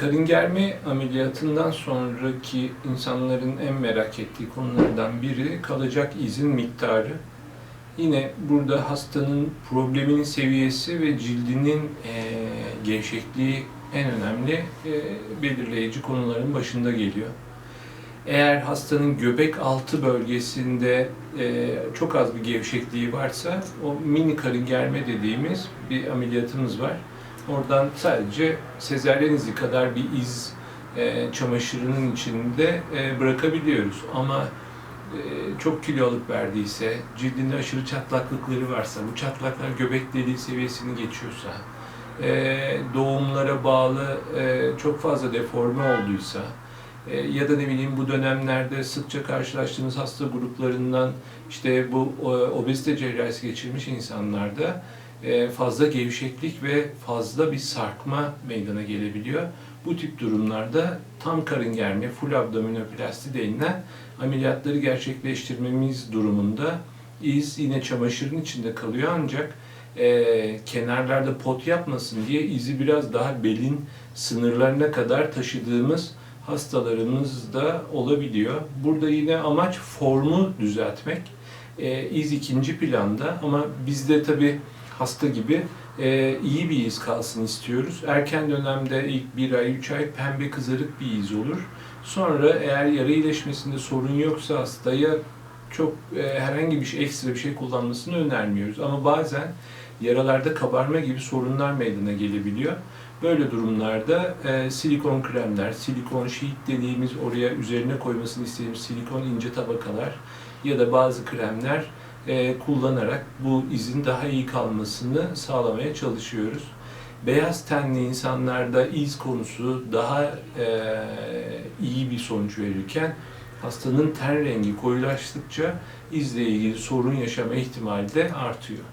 Karın germe ameliyatından sonraki insanların en merak ettiği konulardan biri kalacak izin miktarı. Yine burada hastanın probleminin seviyesi ve cildinin eee, gevşekliği en önemli eee, belirleyici konuların başında geliyor. Eğer hastanın göbek altı bölgesinde eee, çok az bir gevşekliği varsa o mini karın germe dediğimiz bir ameliyatımız var. Oradan sadece sezaryen izi kadar bir iz e, çamaşırının içinde e, bırakabiliyoruz. Ama e, çok kilo alıp verdiyse, cildinde aşırı çatlaklıkları varsa, bu çatlaklar göbek deliği seviyesini geçiyorsa, e, doğumlara bağlı e, çok fazla deforme olduysa, e, ya da ne bileyim bu dönemlerde sıkça karşılaştığımız hasta gruplarından işte bu e, obezite cerrahisi geçirmiş insanlarda fazla gevşeklik ve fazla bir sarkma meydana gelebiliyor. Bu tip durumlarda tam karın germe, full abdominoplasti denilen ameliyatları gerçekleştirmemiz durumunda iz yine çamaşırın içinde kalıyor ancak e, kenarlarda pot yapmasın diye izi biraz daha belin sınırlarına kadar taşıdığımız hastalarımız da olabiliyor. Burada yine amaç formu düzeltmek. E, iz ikinci planda ama bizde tabii hasta gibi e, iyi bir iz kalsın istiyoruz. Erken dönemde ilk bir ay, üç ay pembe kızarık bir iz olur. Sonra eğer yara iyileşmesinde sorun yoksa hastaya çok e, herhangi bir şey, ekstra bir şey kullanmasını önermiyoruz. Ama bazen yaralarda kabarma gibi sorunlar meydana gelebiliyor. Böyle durumlarda e, silikon kremler, silikon sheet dediğimiz oraya üzerine koymasını istediğimiz silikon ince tabakalar ya da bazı kremler e, kullanarak bu izin daha iyi kalmasını sağlamaya çalışıyoruz. Beyaz tenli insanlarda iz konusu daha e, iyi bir sonuç verirken hastanın ten rengi koyulaştıkça izle ilgili sorun yaşama ihtimali de artıyor.